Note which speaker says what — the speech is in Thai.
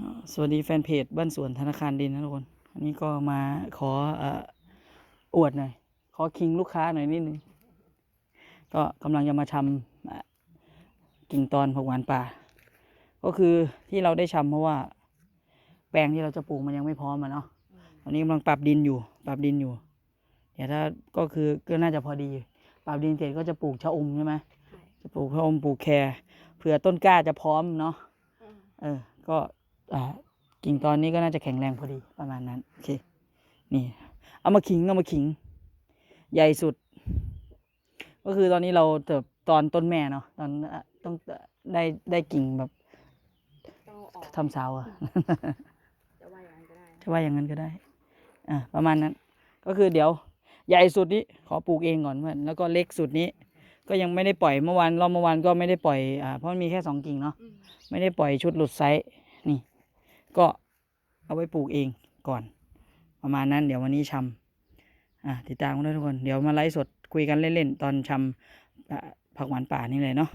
Speaker 1: อ่าสวัสดีแฟนเพจบ้านสวนธนาคารดินนะทุกคน อันนี้ก็มาขอเอ่ออวดหน่อย ขอคิงลูกค้าหน่อยนิดนึง ก็กำลังจะมาชำอะกิ่งตอนผักหวานป่า ก็คือที่เราได้ชำเพราะว่า แปลงที่เราจะปลูกมันยังไม่พร้อมอะเนาะ ตอนนี้กำลังปรับดินอยู่ ปรับดินอยู่ เดี๋ยวถ้าก็คือก็น่าจะพอดี ปรับดินเสร็จก็จะปลูกชะอมใช่ไหมจะปลูกชะอมปลูกแครเผื่อต้นกล้าจะพร้อมเนาะ เออ ก็อ่า กิ่งตอนนี้ก็น่าจะแข็งแรงพอดีประมาณนั้นโอเคนี่ เอามาขิงเอามาขิง ใหญ่สุด ก็คือตอนนี้เราเติบตอนต้นแม่เนาะตอนอะต้องได้ได้กิ่งแบบ
Speaker 2: ต้องเอาออก
Speaker 1: ทำเสาวอะ
Speaker 2: จะว่าอย่างนั้นก็ได้
Speaker 1: จะว่าอย่างนั้นก็ได้อ่าประมาณนั้น ก็คือเดี๋ยว ใหญ่สุดนี้ขอปลูกเองก่อนเพื่อนแล้วก็เล็กสุดนี้ ก็ยังไม่ได้ปล่อยเมื่อวานรอบเมื่อวานก็ไม่ได้ปล่อยอ่าเพราะมันมีแค่สองกิ่งเนาะ
Speaker 2: อืม
Speaker 1: ไม่ได้ปล่อยชุดหลุดไซส์นี่ ก็เอาไว้ปลูกเองก่อน ประมาณนั้นเดี๋ยววันนี้ชำอะติดตามกันด้วยทุกคน เดี๋ยวมาไลฟ์สดคุยกันเล่นๆ ตอนชำอะผักหวานป่านี่เลยเนาะ